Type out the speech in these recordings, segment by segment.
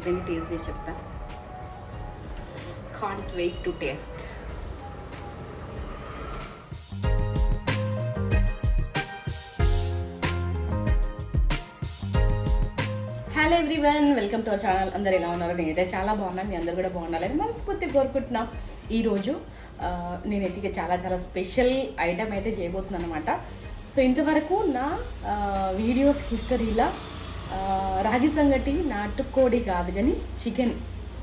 అయిపోయింది టేస్ట్ చేసి చెప్తా. Can't wait to taste hello everyone welcome to our channel అందరు ఎలా ఉన్నారు? నేనైతే చాలా బాగున్నాను మీ అందరు కూడా బాగుండాలని మనస్ఫూర్తిగా కోరుకుంటున్నాం. ఈరోజు నేనైతే చాలా చాలా స్పెషల్ ఐటమ్ అయితే చేయబోతున్నాను అనమాట సో ఇంతవరకు నా వీడియోస్ హిస్టరీలో రాగి సంగటి నాటుకోడి కాదు కానీ చికెన్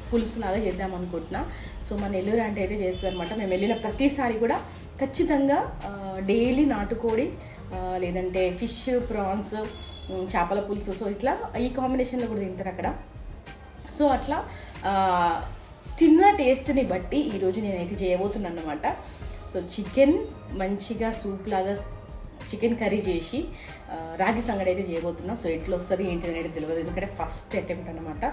పులుసు లాగా చేద్దాం అనుకుంటున్నా. సో మన నెల్లూరు అంటే అయితే చేస్తుంది మేము వెళ్ళిన ప్రతిసారి కూడా ఖచ్చితంగా డైలీ నాటుకోడి లేదంటే ఫిష్ ప్రాన్స్ చేపల పులుసు. సో ఇట్లా ఈ కాంబినేషన్లో కూడా తింటారు అక్కడ. సో అట్లా తిన్న టేస్ట్ని బట్టి ఈరోజు నేనైతే చేయబోతున్నాను అనమాట సో చికెన్ మంచిగా సూప్ లాగా చికెన్ కర్రీ చేసి రాగి సంగడి అయితే చేయబోతున్నా. సో ఎట్లా వస్తుంది ఏంటి అనేది తెలియదు ఎందుకంటే ఫస్ట్ అటెంప్ట్ అనమాట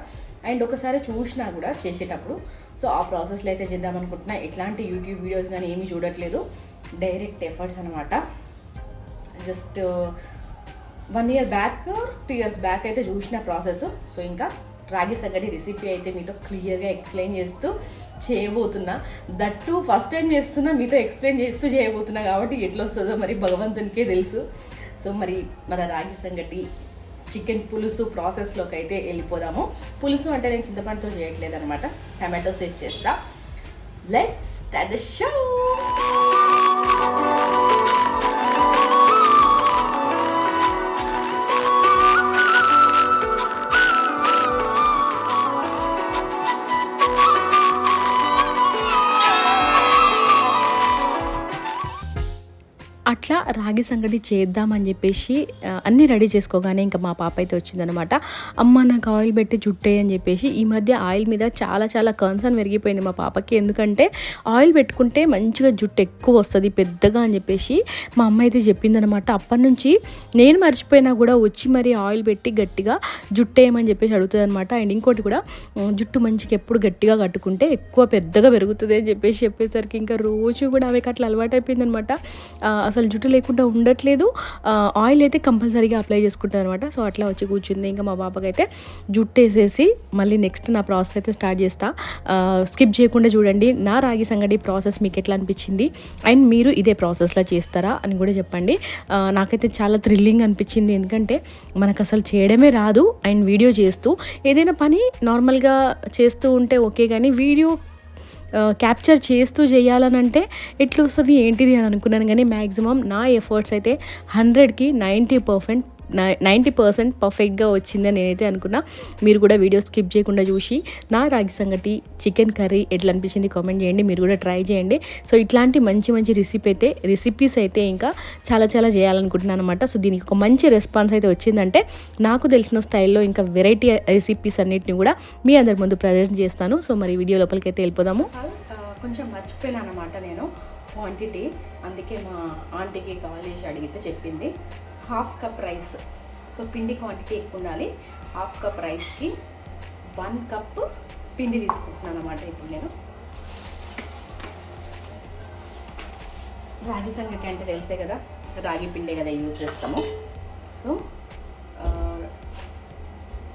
అండ్ ఒకసారి చూసినా కూడా చేసేటప్పుడు సో ఆ ప్రాసెస్లో అయితే చేద్దాం అనుకుంటున్నా. ఎట్లాంటి యూట్యూబ్ వీడియోస్ కానీ ఏమీ చూడట్లేదు. డైరెక్ట్ ఎఫర్ట్స్ అనమాట just one year back two years back అయితే చూసిన ప్రాసెస్. సో ఇంకా రాగి సంగటి రెసిపీ అయితే మీతో క్లియర్గా ఎక్స్ప్లెయిన్ చేస్తూ చేయబోతున్నా. దట్టు ఫస్ట్ టైం చేస్తున్నా మీతో ఎక్స్ప్లెయిన్ చేస్తూ చేయబోతున్నా కాబట్టి ఎట్లా వస్తుందో మరి భగవంతునికే తెలుసు. సో మరి మన రాగి సంగటి చికెన్ పులుసు ప్రాసెస్లోకి అయితే వెళ్ళిపోదాము. పులుసు అంటే నేను చింతపండుతో చేయట్లేదు అనమాట టమాటోస్ వేసి చేస్తా. లెట్స్ స్టార్ట్ ద షో రాగి సంగటి చేద్దామని చెప్పేసి అన్నీ రెడీ చేసుకోగానే ఇంకా మా పాప అయితే వచ్చిందనమాట అమ్మ నాకు ఆయిల్ పెట్టి జుట్టే అని చెప్పేసి ఈ మధ్య ఆయిల్ మీద చాలా చాలా కన్సర్న్ పెరిగిపోయింది మా పాపకి. ఎందుకంటే ఆయిల్ పెట్టుకుంటే మంచిగా జుట్టు ఎక్కువ వస్తుంది పెద్దగా అని చెప్పేసి మా అమ్మ అయితే చెప్పిందనమాట అప్పటి నుంచి నేను మర్చిపోయినా కూడా వచ్చి మరి ఆయిల్ పెట్టి గట్టిగా జుట్టేయమని చెప్పేసి అడుగుతుంది అనమాట అండ్ ఇంకోటి కూడా జుట్టు మంచిగా ఎప్పుడు గట్టిగా కట్టుకుంటే ఎక్కువ పెద్దగా పెరుగుతుంది అని చెప్పేసి చెప్పేసరికి ఇంకా రోజు కూడా ఆమెకి అట్లా అలవాటు అయిపోయింది అనమాట అసలు జుట్టు లేకుండా ఉండట్లేదు. ఆయిల్ అయితే కంపల్సరీ కంపల్సరీగా అప్లై చేసుకుంటాను అనమాట సో అట్లా వచ్చి కూర్చుంది. ఇంకా మా పాపకి అయితే జుట్టు వేసేసి మళ్ళీ నెక్స్ట్ నా ప్రాసెస్ అయితే స్టార్ట్ చేస్తా. స్కిప్ చేయకుండా చూడండి. నా రాగి సంగటి ప్రాసెస్ మీకు ఎట్లా అనిపించింది? అండ్ మీరు ఇదే ప్రాసెస్లో చేస్తారా అని కూడా చెప్పండి. నాకైతే చాలా థ్రిల్లింగ్ అనిపించింది. ఎందుకంటే మనకు అసలు చేయడమే రాదు. అండ్ వీడియో చేస్తూ ఏదైనా పని నార్మల్గా చేస్తూ ఉంటే ఓకే కానీ వీడియో క్యాప్చర్ చేస్తూ చేయాలనంటే ఎట్లా వస్తుంది ఏంటిది అని అనుకున్నాను. కానీ మ్యాక్సిమం నా ఎఫర్ట్స్ అయితే హండ్రెడ్కి నైంటీ పర్సెంట్ నైంటీ పర్సెంట్ పర్ఫెక్ట్గా వచ్చిందని నేనైతే అనుకున్నా. మీరు కూడా వీడియో స్కిప్ చేయకుండా చూసి నా రాగి సంగటి చికెన్ కర్రీ ఎట్లా అనిపించింది కామెంట్ చేయండి. మీరు కూడా ట్రై చేయండి. సో ఇట్లాంటి మంచి మంచి రెసిపీ అయితే రెసిపీస్ అయితే ఇంకా చాలా చాలా చేయాలనుకుంటున్నాను అనమాట సో దీనికి ఒక మంచి రెస్పాన్స్ అయితే వచ్చిందంటే నాకు తెలిసిన స్టైల్లో ఇంకా వెరైటీ రెసిపీస్ అన్నిటిని కూడా మీ అందరి ముందు ప్రజెంట్ చేస్తాను. సో మరి వీడియో లోపలికి అయితే వెళ్ళిపోదాము. కొంచెం మర్చిపోయాను అనమాట నేను క్వాంటిటీ అందుకే మా ఆంటీకి కాల్ చేసి అడిగితే చెప్పింది. Half cup rice. సో పిండి క్వాంటిటీ ఎక్కువ ఉండాలి. హాఫ్ కప్ రైస్కి వన్ కప్ పిండి తీసుకుంటున్నాను అనమాట ఇప్పుడు నేను. రాగి సంగటి అంటే తెలిసే కదా? రాగి పిండే కదా యూజ్ చేస్తాము. సో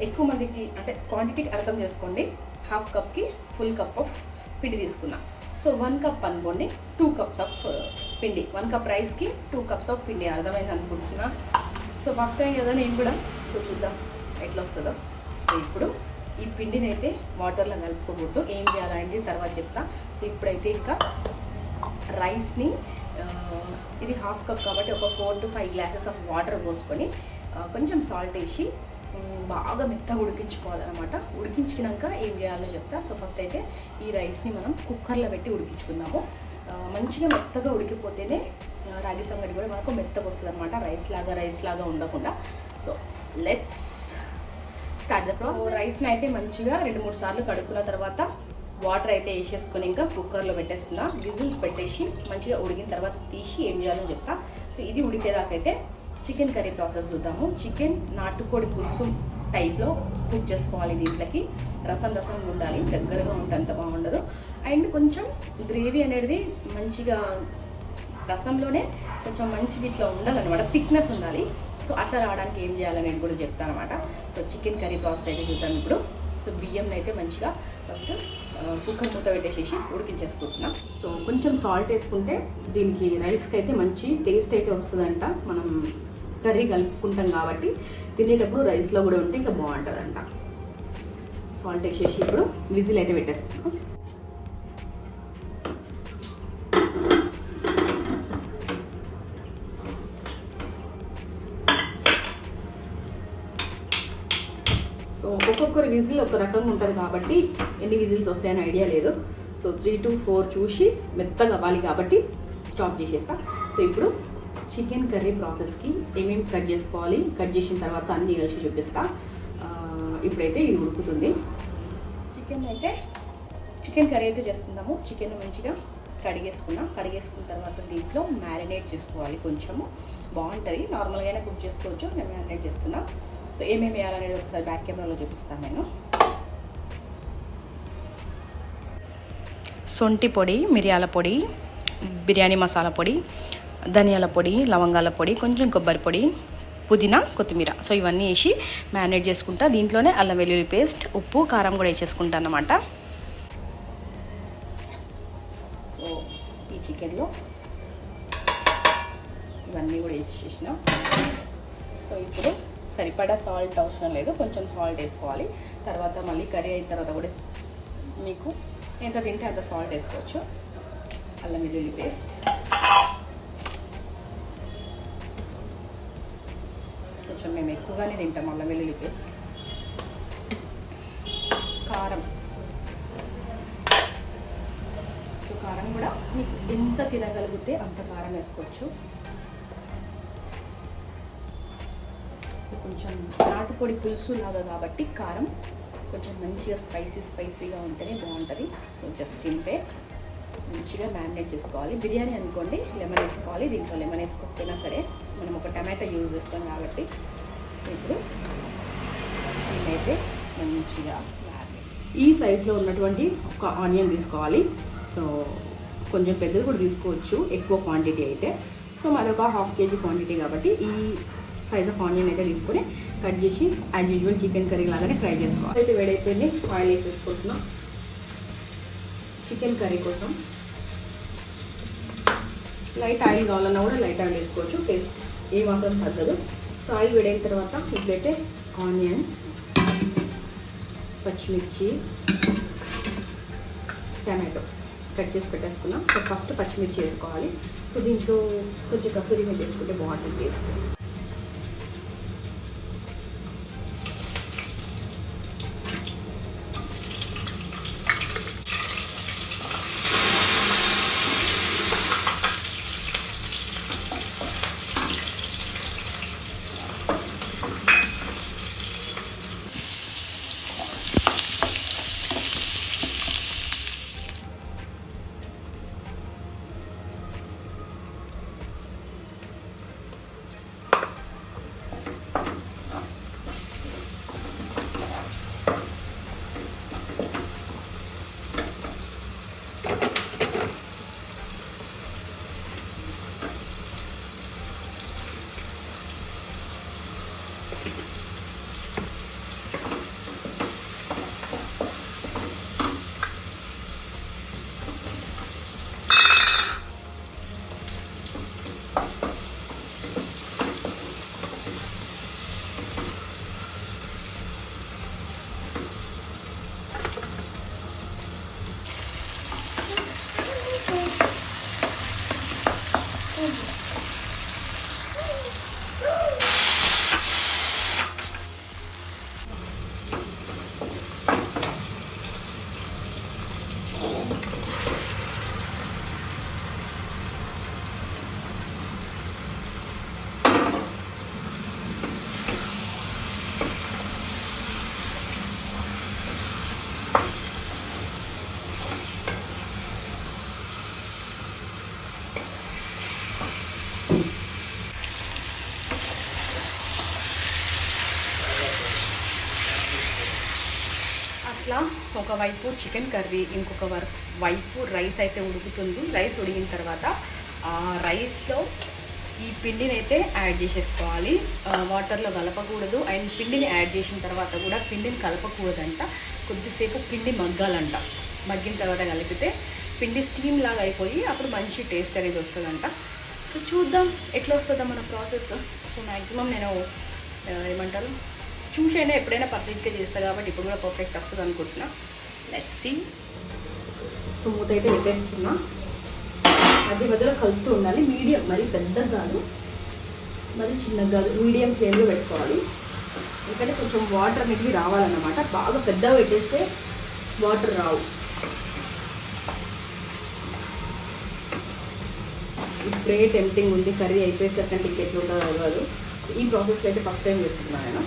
ఎక్కువ మందికి అంటే క్వాంటిటీకి అర్థం చేసుకోండి. హాఫ్ కప్కి ఫుల్ కప్ ఆఫ్ పిండి తీసుకున్నా. సో వన్ కప్ అనుకోండి టూ కప్స్ ఆఫ్ పిండి. వన్ కప్ రైస్కి టూ కప్స్ ఆఫ్ పిండి. అర్థమైంది అనుకుంటున్నా? సో ఫస్ట్ టైం కదా నేను కూడా. సో చూద్దాం ఎట్లా వస్తుందో. సో ఇప్పుడు ఈ పిండిని అయితే వాటర్లో కలుపుకోకూడదు. ఏం చేయాలంటే తర్వాత చెప్తా. సో ఇప్పుడైతే ఇంకా రైస్ని ఇది హాఫ్ కప్ కాబట్టి ఒక four to five glasses of water పోసుకొని కొంచెం సాల్ట్ వేసి బాగా మెత్తగా ఉడికించుకోవాలన్నమాట. ఉడికించినాక ఏం చేయాలో చెప్తా. సో ఫస్ట్ అయితే ఈ రైస్ని మనం కుక్కర్లో పెట్టి ఉడికించుకుందాము. మంచిగా మెత్తగా ఉడికిపోతేనే రాగి సంగటి కూడా మనకు మెత్తగా వస్తుంది అనమాట రైస్ లాగా రైస్ లాగా ఉండకుండా. So let's start the pro రైస్ని అయితే మంచిగా రెండు మూడు సార్లు కడుక్కున్న తర్వాత వాటర్ అయితే వేసేసుకొని ఇంకా కుక్కర్లో పెట్టేస్తున్నా. విజిల్స్ పెట్టేసి మంచిగా ఉడికిన తర్వాత తీసి ఏం చేయాలో చెప్తా. సో ఇది ఉడికేదాకైతే చికెన్ కర్రీ ప్రాసెస్ చూద్దాము. చికెన్ నాటుకోడి పులుసు టైప్లో కుక్ చేసుకోవాలి దీంట్లోకి. రసం రసం ఉండాలి దగ్గరగా ఉంటే అంత బాగుండదు. అండ్ కొంచెం గ్రేవీ అనేది మంచిగా రసంలోనే కొంచెం మంచిగా ఇట్లా ఉండాలన్నమాట. థిక్నెస్ ఉండాలి. సో అట్లా రావడానికి ఏం చేయాలని నేను కూడా చెప్తాను అనమాట సో చికెన్ కర్రీ ప్రాసెస్ అయితే చూద్దాం ఇప్పుడు. సో బియ్యం అయితే మంచిగా ఫస్ట్ కుక్కర్ మూత పెట్టేసేసి ఉడికించేసుకుంటున్నాం. సో కొంచెం సాల్ట్ వేసుకుంటే దీనికి రైస్కి అయితే మంచి టేస్ట్ అయితే వస్తుందంట. మనం కర్రీ కలుపుకుంటాం కాబట్టి తినేటప్పుడు రైస్లో కూడా ఉంటే ఇంకా బాగుంటుందంట. సాల్ట్ వేసేసి ఇప్పుడు విజిల్ అయితే పెట్టేస్తున్నాం సో ఒక్కొక్కరు విజిల్ ఒక రకంగా ఉంటుంది కాబట్టి ఎన్ని విజిల్స్ వస్తాయని ఐడియా లేదు. సో త్రీ టు ఫోర్ చూసి మెత్తగా అవ్వాలి కాబట్టి స్టాప్ చేసేస్తా. సో ఇప్పుడు చికెన్ కర్రీ ప్రాసెస్కి ఏమేమి కట్ చేసుకోవాలి? కట్ చేసిన తర్వాత అన్నీ కలిసి చూపిస్తా. ఇప్పుడైతే ఇది ఉడుకుతుంది. చికెన్ అయితే చికెన్ కర్రీ అయితే చేసుకుందాము. చికెన్ మంచిగా కడిగేసుకున్నాం. కడిగేసుకున్న తర్వాత దీంట్లో మ్యారినేట్ చేసుకోవాలి కొంచెము. బాగుంటుంది. నార్మల్గానే కుక్ చేసుకోవచ్చు. నేను మ్యారినేట్ చేస్తున్నాం. సో ఏమేమి వేయాలనేది ఒకసారి బ్యాక్ కెమెరాలో చూపిస్తాను నేను. సొంటి పొడి మిరియాల పొడి బిర్యానీ మసాలా పొడి ధనియాల పొడి లవంగాల పొడి కొంచెం కొబ్బరి పొడి పుదీనా కొత్తిమీర. సో ఇవన్నీ వేసి మ్యారినేట్ చేసుకుంటా. దీంట్లోనే అల్లం వెల్లుల్లి పేస్ట్ ఉప్పు కారం కూడా వేసేసుకుంటా అన్నమాట. సో ఈ చికెన్లో ఇవన్నీ కూడా వేసేసిన. సో ఇప్పుడు సరిపడా సాల్ట్ అవసరం లేదు కొంచెం సాల్ట్ వేసుకోవాలి. తర్వాత మళ్ళీ కర్రీ అయిన తర్వాత కూడా మీకు ఎంత తింటే అంత సాల్ట్ వేసుకోవచ్చు. అల్లం వెల్లుల్లి పేస్ట్. కొంచెం మేము ఎక్కువగానే తింటాం అల్లం వెల్లుల్లి పేస్ట్. కారం. సో కారం కూడా మీకు ఎంత తినగలిగితే అంత కారం వేసుకోవచ్చు. కొంచెం నాటుకోడి పులుసు లాగా కాబట్టి కారం కొంచెం మంచిగా స్పైసీ స్పైసీగా ఉంటేనే బాగుంటుంది. సో జస్ట్ తింటే మంచిగా మ్యారినేట్ చేసుకోవాలి. బిర్యానీ అనుకోండి లెమన్ వేసుకోవాలి. దీంట్లో లెమన్ వేసుకోకపోయినా సరే మనం ఒక టమాటా యూజ్ చేస్తాం కాబట్టి. సో ఇప్పుడు దీన్నైతే మంచిగా ఈ సైజులో ఉన్నటువంటి ఒక ఆనియన్ తీసుకోవాలి. సో కొంచెం పెద్దది కూడా తీసుకోవచ్చు. ఎక్కువ క్వాంటిటీ అయితే. సో మాది ఒక హాఫ్ కేజీ క్వాంటిటీ కాబట్టి ఈ సైజ్ ఆఫ్ ఆనియన్ అయితే తీసుకొని కట్ చేసి యాజ్ యూజువల్ చికెన్ కర్రీ లాగానే ఫ్రై చేసుకోవాలి. అయితే వేడైపోయింది ఆయిల్ వేసేసుకుంటున్నాం చికెన్ కర్రీ కోసం. లైట్ ఆయిల్ కావాలన్నా కూడా లైట్ ఆయిల్ వేసుకోవచ్చు. టేస్ట్ ఏ మాత్రం తగ్గదు. సో ఆయిల్ వేడైన తర్వాత ఇప్పుడైతే ఆనియన్ పచ్చిమిర్చి టమాటో కట్ చేసి పెట్టేసుకున్నాం. సో ఫస్ట్ పచ్చిమిర్చి వేసుకోవాలి. సో దీంట్లో కొంచెం కసూరి మీద వేసుకుంటే బాగుంటుంది. టేస్ట్ అట్లా ఒకవైపు చికెన్ కర్రీ ఇంకొక వైపు రైస్ అయితే ఉడుకుతుంది. రైస్ ఉడికిన తర్వాత ఆ రైస్లో ఈ పిండిని అయితే యాడ్ చేసేసుకోవాలి. వాటర్లో కలపకూడదు. అండ్ పిండిని యాడ్ చేసిన తర్వాత కూడా పిండిని కలపకూడదంట. కొద్దిసేపు పిండి మగ్గాలంట. మగ్గిన తర్వాత కలిపితే పిండి స్టీమ్ లాగా అయిపోయి అప్పుడు మంచి టేస్ట్ అనేది వస్తుందంట. సో చూద్దాం ఎట్లా వస్తుందో మన ప్రాసెస్. సో మ్యాక్సిమం నేను ఏమంటారు? చూసైనా ఎప్పుడైనా పర్ఫెక్ట్గా చేస్తా కాబట్టి ఇప్పుడు కూడా పర్ఫెక్ట్ వస్తుంది అనుకుంటున్నా. లెట్స్ సీ సో మూత అయితే పెట్టేస్తున్నా మధ్య మధ్యలో కలుపుతూ ఉండాలి. మీడియం మరి పెద్దగా కాదు. మరి చిన్నగా కాదు. మీడియం ఫ్లేమ్లో పెట్టుకోవాలి. ఎందుకంటే కొంచెం వాటర్ అనేటివి రావాలన్నమాట. బాగా పెద్దగా పెట్టేస్తే వాటర్ రావు. ఇప్పుడే టెంప్టింగ్ ఉంది. కర్రీ అయిపోయేసరికంటే ఇంకా ఎట్లా ఉంటుందో ఈ ప్రాసెస్లో అయితే ఫస్ట్ టైం చేస్తున్నాను నేను.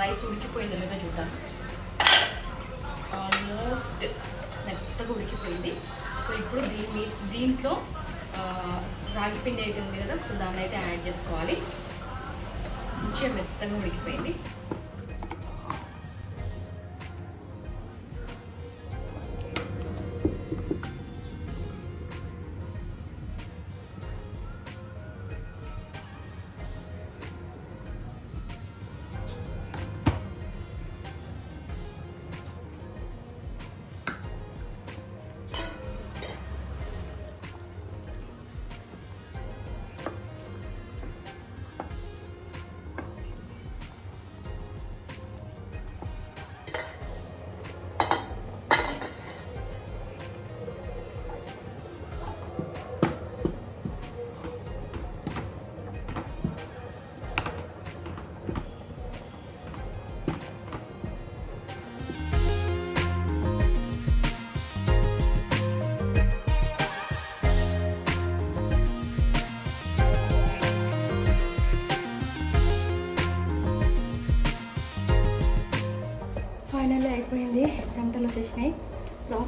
రైస్ ఉడికిపోయిందో లేదో చూద్దాం. ఆల్మోస్ట్ మెత్తగా ఉడికిపోయింది. సో ఇప్పుడు దీని దీంట్లో రాగి పిండి అయితే ఉంది కదా సో దాన్ని అయితే యాడ్ చేసుకోవాలి. మంచిగా మెత్తగా ఉడికిపోయింది.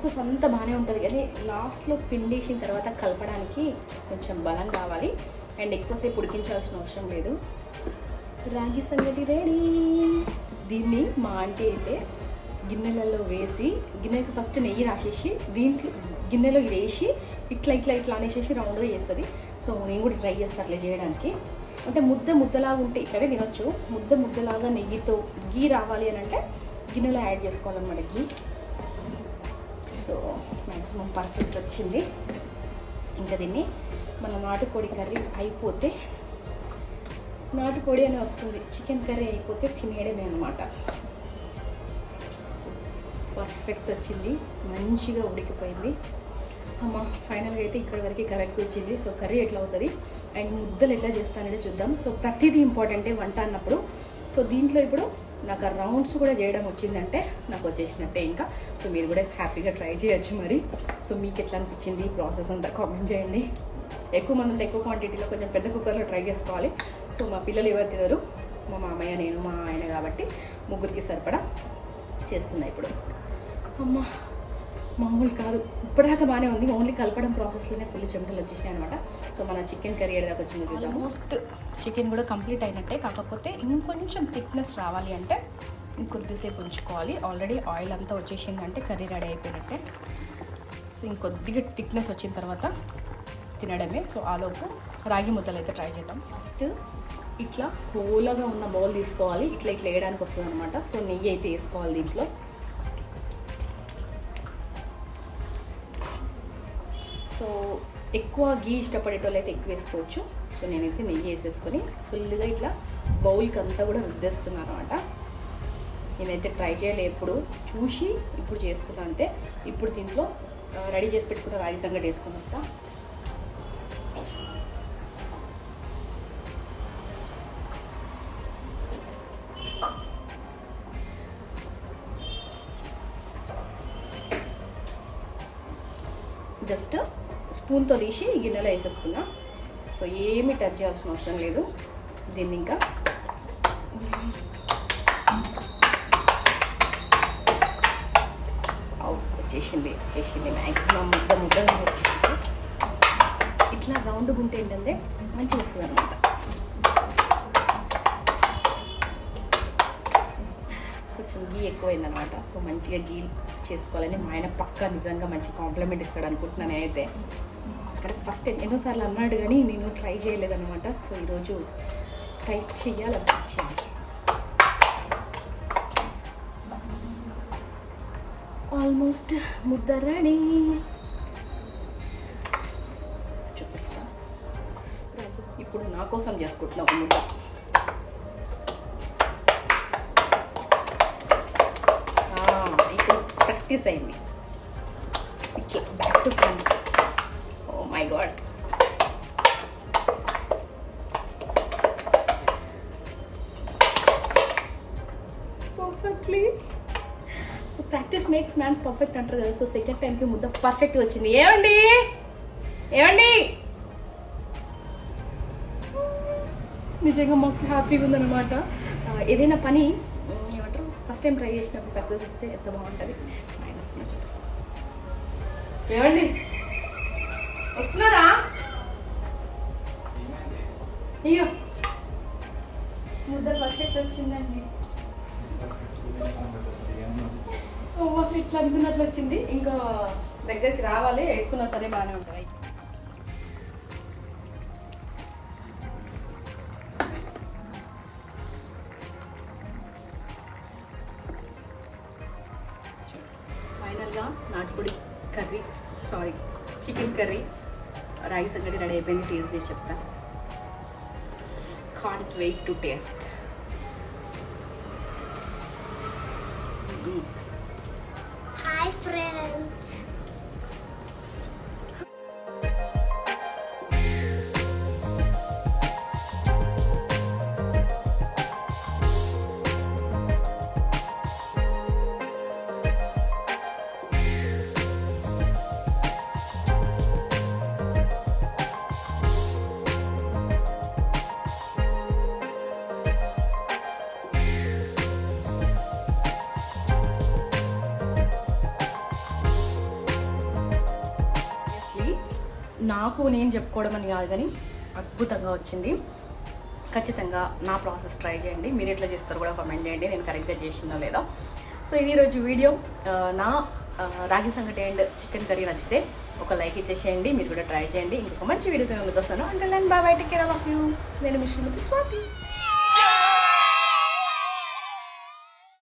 ప్రాసెస్ అంతా బాగానే ఉంటుంది. కానీ లాస్ట్లో పిండేసిన తర్వాత కలపడానికి కొంచెం బలం కావాలి. అండ్ ఎక్కువసేపు ఉడికించాల్సిన అవసరం లేదు. రాగి సంగటి రెడీ. దీన్ని మా ఆంటీ అయితే గిన్నెలలో వేసి గిన్నెకి ఫస్ట్ నెయ్యి రాసేసి దీంట్లో గిన్నెలో ఇది వేసి ఇట్లా ఇట్లా ఇట్లా అనేసేసి రౌండ్గా చేస్తుంది. సో నేను కూడా ట్రై చేస్తాను అట్లా చేయడానికి. అంటే ముద్ద ముద్దలాగా ఉంటే ఇట్లనే తినొచ్చు. ముద్ద ముద్దలాగా నెయ్యితో గీ రావాలి అని అంటే గిన్నెలో యాడ్ చేసుకోవాలన్నమాట గీ సో మ్యాక్సిమం పర్ఫెక్ట్ వచ్చింది. ఇంకా దీన్ని మన నాటుకోడి కర్రీ అయిపోతే నాటుకోడి అని వస్తుంది. చికెన్ కర్రీ అయిపోతే తినేయడమే అనమాట సో పర్ఫెక్ట్ వచ్చింది. మంచిగా ఉడికిపోయింది. అమ్మ ఫైనల్గా అయితే ఇక్కడ వరకు కరెక్ట్ వచ్చింది. సో కర్రీ ఎట్లా అవుతుంది? అండ్ ముద్దలు ఎట్లా చేస్తానంటే చూద్దాం. సో ప్రతిదీ ఇంపార్టెంటే వంట అన్నప్పుడు సో దీంట్లో ఇప్పుడు నాకు ఆ రౌండ్స్ కూడా చేయడం వచ్చిందంటే నాకు వచ్చేసినట్టే ఇంకా. సో మీరు కూడా హ్యాపీగా ట్రై చేయొచ్చు మరి. సో మీకు ఎట్లా అనిపించింది ఈ ప్రాసెస్ అంతా కామెంట్ చేయండి. ఎక్కువ మంది ఎక్కువ క్వాంటిటీలో కొంచెం పెద్ద కుక్కర్లో ట్రై చేసుకోవాలి. సో మా పిల్లలు ఎవరు తినరు? మా మామయ్య నేను మా ఆయన కాబట్టి ముగ్గురికి సరిపడా చేస్తున్నా ఇప్పుడు. అమ్మ. మామూలు కాదు. ఇప్పటిదాకా బాగానే ఉంది. ఓన్లీ కలపడం ప్రాసెస్లోనే ఫుల్ చెమటలు వచ్చేసినాయి అనమాట సో మన చికెన్ కర్రీ దాకా వచ్చింది ఆల్మోస్ట్ చికెన్ కూడా కంప్లీట్ అయినట్టే. కాకపోతే ఇంకొంచెం థిక్నెస్ రావాలి అంటే ఇంకొద్దిసేపు ఉంచుకోవాలి. ఆల్రెడీ ఆయిల్ అంతా వచ్చేసిందంటే కర్రీ రెడీ అయిపోయినట్టే. సో ఇంకొద్దిగా థిక్నెస్ వచ్చిన తర్వాత తినడమే. సో ఆలోపు రాగి ముద్దలు అయితే ట్రై చేద్దాం. ఫస్ట్ ఇట్లా హోలగా ఉన్న బౌల్ తీసుకోవాలి. ఇట్లా ఇట్లా వేయడానికి వస్తుంది అనమాట సో నెయ్యి అయితే వేసుకోవాలి దీంట్లో. ఎక్కువ గీ ఇష్టపడేటోళ్ళు అయితే ఎక్కువ వేసుకోవచ్చు. సో నేనైతే నెయ్యి వేసేసుకొని ఫుల్గా ఇట్లా బౌల్కి అంతా కూడా రుద్దేస్తున్నాను అనమాట నేనైతే ట్రై చేయలే ఎప్పుడు. చూసి ఇప్పుడు చేస్తున్నా అంతే. ఇప్పుడు దీంట్లో రెడీ చేసి పెట్టుకున్న రాగి సంగటి వేసుకొని వస్తాను స్పూన్తో తీసి గిన్నెలో వేసేసుకున్నా సో ఏమి టచ్ చేయాల్సిన అవసరం లేదు. దీన్ని ఇంకా వచ్చేసింది వచ్చేసింది. మ్యాక్సిమం ముద్ద ముద్దగా వచ్చింది ఇట్లా రౌండ్గా ఉంటే ఏంటంటే మంచిగా వస్తుంది అనమాట కొంచెం గీ ఎక్కువైందనమాట సో మంచిగా గీ చేసుకోవాలని మా ఆయన పక్కా నిజంగా మంచి కాంప్లిమెంట్ ఇస్తాడు అనుకుంటున్నాను నేనైతే. కరెక్ట్ ఫస్ట్ టైం ఎన్నోసార్లు అన్నాడు కానీ నేను ట్రై చేయలేదన్నమాట. సో ఈరోజు ట్రై చెయ్యాలనిపించింది ఆల్మోస్ట్ ముద్ద రెడీ. చూపిస్తా. ఇప్పుడు నా కోసం చేసుకుంటున్నా ఒక ముద్ద. ఇప్పుడు ప్రాక్టీస్ అయింది ఇట్లా back to front oh my god perfectly so practice makes mans perfect అంటారు కదా. సో సెకండ్ టైంకి ముద్ద పర్ఫెక్ట్ వచ్చింది. ఏమండి? ఏమండి? నిజంగా మస్తు హ్యాపీగా ఉందన్నమాట. ఏదైనా పని ఏమంటారు? ఫస్ట్ టైం ట్రై చేసినప్పుడు సక్సెస్ ఇస్తే ఎంత బాగుంటుంది? ఆయన వస్తున్నా చూపిస్తాను ఏమండి? వస్తున్నారా? అయ్యో. ముద్ద పర్ఫెక్ట్ వచ్చిందండి. ఇట్లా అనుకున్నట్లు వచ్చింది. ఇంకా దగ్గరికి రావాలి. వేసుకున్నా సరే బాగానే ఉంటాయి. ఫైనల్గా నాటుపొడి curry. Sorry chicken curry. Rice ఒకటి రెడీ అయిపోయింది. టేస్ట్ చేసి చెప్తా. కాంట్ వెయిట్ టు టేస్ట్ నాకు నేను చెప్పుకోవడం అని కాదు కానీ అద్భుతంగా వచ్చింది. ఖచ్చితంగా నా ప్రాసెస్ ట్రై చేయండి. మీరు ఎట్లా చేస్తారు కూడా కమెంట్ చేయండి. నేను కరెక్ట్గా చేసిందో లేదా? సో ఇది ఈరోజు వీడియో. నా రాగి సంగటి అండ్ చికెన్ కర్రీ నచ్చితే ఒక లైక్ ఇచ్చేసేయండి. మీరు కూడా ట్రై చేయండి. ఇంకొక మంచి వీడియోతో ముందుకు వస్తాను. అంటే నేను బాయ్ కేర్ ఆఫ్ యూ నేను మిషన్ స్వాతి.